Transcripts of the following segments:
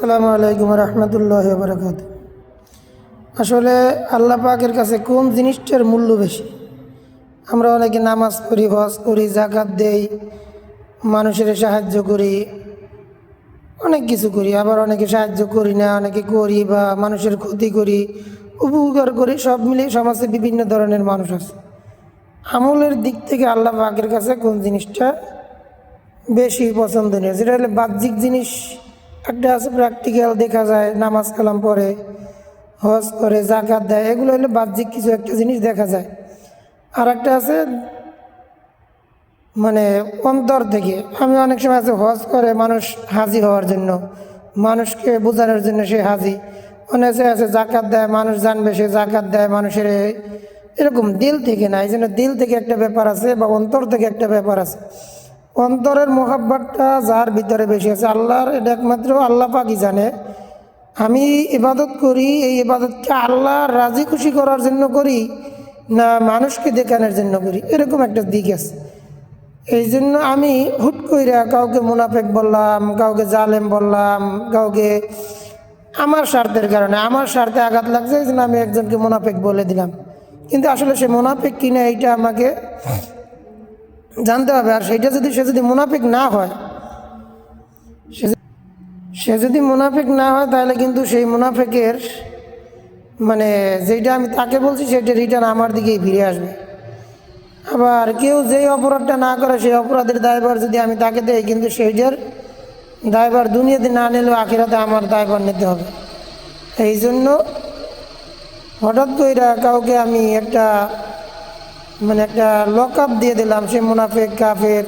আসসালামু আলাইকুম রহমতুল্লাহ বরকাত আসলে আল্লাহ পাকের কাছে কোন জিনিসটার মূল্য বেশি? আমরা অনেকে নামাজ পড়ি, হজ করি জাকাত দেই, মানুষের সাহায্য করি, অনেক কিছু করি, আবার অনেকে সাহায্য করি না, অনেকে করি বা মানুষের ক্ষতি করি, উপকার করি, সব মিলিয়ে সমাজে বিভিন্ন ধরনের মানুষ আছে। আমলের দিক থেকে আল্লাহ পাকের কাছে কোন জিনিসটা বেশি পছন্দনীয়? যেটা হলে বাহ্যিক জিনিস একটা আছে প্র্যাকটিক্যাল দেখা যায়, নামাজ কালাম পড়ে, হজ করে জাকাত দেয়, এগুলো হলে বাহ্যিক কিছু একটা জিনিস দেখা যায়। আর একটা আছে মানে অন্তর থেকে, আমি অনেক সময় আছে হজ করে মানুষ হাজি হওয়ার জন্য, মানুষকে বোঝানোর জন্য সে হাজি। অনেকে আছে জাকাত দেয়, মানুষ জানবে সে জাকাত দেয়, মানুষের এরকম দিল থেকে না, এই জন্য দিল থেকে একটা ব্যাপার আছে বা অন্তর থেকে একটা ব্যাপার আছে। অন্তরের মোহাব্বতটা যার ভিতরে বেশি আছে? আল্লাহর এটা একমাত্র আল্লাহ পাকই জানে। আমি ইবাদত করি, এই ইবাদতকে আল্লাহ রাজি খুশি করার জন্য করি, না মানুষকে দেখানোর জন্য করি। এরকম একটা দিক আছে। এই জন্য আমি হুট কইরা কাউকে মুনাফেক বললাম, কাউকে জালেম বললাম, কাউকে আমার স্বার্থের কারণে, আমার স্বার্থে আঘাত লাগছে, এই জন্য আমি একজনকে মুনাফেক বলে দিলাম। কিন্তু আসলে সে মুনাফেক কিনা, এইটা আমাকে জানতে হবে। আর সেইটা যদি সে যদি মুনাফিক না হয়, সে যদি- মুনাফিক না হয়, তাহলে কিন্তু সেই মুনাফিকের মানে যেটা আমি তাকে বলছি, সেটা রিটার্ন আমার দিকেই ফিরে আসবে। আবার কেউ যেই অপরাধটা না করে, সেই অপরাধের দায়ভার যদি আমি তাকে দেই, কিন্তু সেইটার দায়ভার দুনিয়াতে না নিলেও আখিরাতে আমার দায়ভার নিতে হবে। এই জন্য হঠাৎ করে কাউকে আমি একটা মানে একটা লক আপ দিয়ে দিলাম, সে মুনাফেক, কাফের,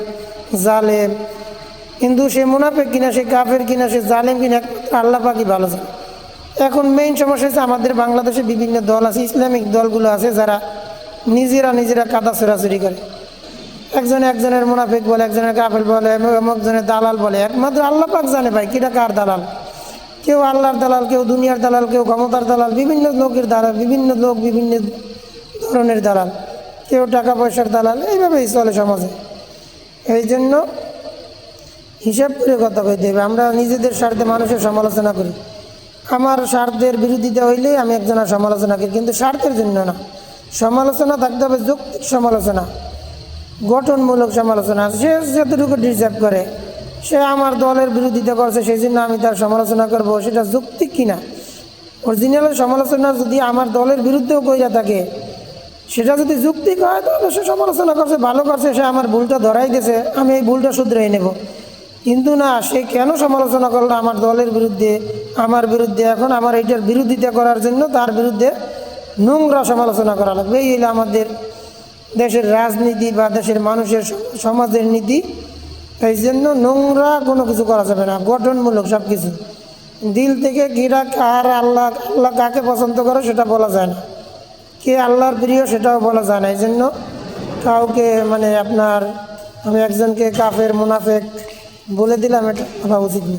জালেম। কিন্তু সে মুনাফেক কিনা, সে কাফের কিনা, সে জালেম কিনা, একমাত্র আল্লাহ পাকি ভালো জানে। এখন মেইন সমস্যা হচ্ছে আমাদের বাংলাদেশে বিভিন্ন দল আছে, ইসলামিক দলগুলো আছে যারা নিজেরা নিজেরা কাদা চোরাচুরি করে। একজন একজনের মুনাফেক বলে, একজনের কাফের বলে একজনের দালাল বলে। একমাত্র আল্লাহ পাক জানে ভাই, কিটা কার দালাল? কেউ আল্লাহর দালাল, কেউ দুনিয়ার দালাল, কেউ ক্ষমতার দালাল, বিভিন্ন লোকের দালাল, বিভিন্ন লোক বিভিন্ন ধরনের দালাল। কেউ টাকা পয়সার দালাল, এইভাবেই চলে সমাজে। এই জন্য হিসাব করে কথা কইতে হবে। আমরা নিজেদের স্বার্থে মানুষের সমালোচনা করি। আমার স্বার্থের বিরোধিতা হইলে আমি একজনের সমালোচনা করি, কিন্তু স্বার্থের জন্য না। সমালোচনা থাকতে হবে, যৌক্তিক সমালোচনা, গঠনমূলক সমালোচনা। সে যতটুকু ডিজার্ভ করে, সে আমার দলের বিরোধিতা করছে, সেই জন্য আমি তার সমালোচনা করব, সেটা যৌক্তিক কিনা? অরিজিনাল সমালোচনা যদি আমার দলের বিরুদ্ধেও কইরা থাকে সেটা যদি যুক্তি হয় তাহলে সে সমালোচনা করছে, ভালো করছে, সে আমার ভুলটা ধরাই দিয়েছে, আমি এই ভুলটা শুধরাই নেব। কিন্তু না, সে কেন সমালোচনা করল আমার দলের বিরুদ্ধে? আমার বিরুদ্ধে এখন আমার এইটার বিরোধিতা করার জন্য তার বিরুদ্ধে নোংরা সমালোচনা করা লাগবে। এই হলো আমাদের দেশের রাজনীতি বা দেশের মানুষের সমাজের নীতি। এই জন্য নোংরা কোনো কিছু করা যাবে না, গঠনমূলক সব কিছু দিল থেকে কিরা কার আল্লাহ আল্লাহ কাকে পছন্দ করে সেটা বলা যায় না। কে আল্লাহর প্রিয় সেটাও বলা যায় না এই জন্য কাউকে মানে আপনার, আমি একজনকে কাফের, মুনাফেক বলে দিলাম, এটা ভাবা উচিত না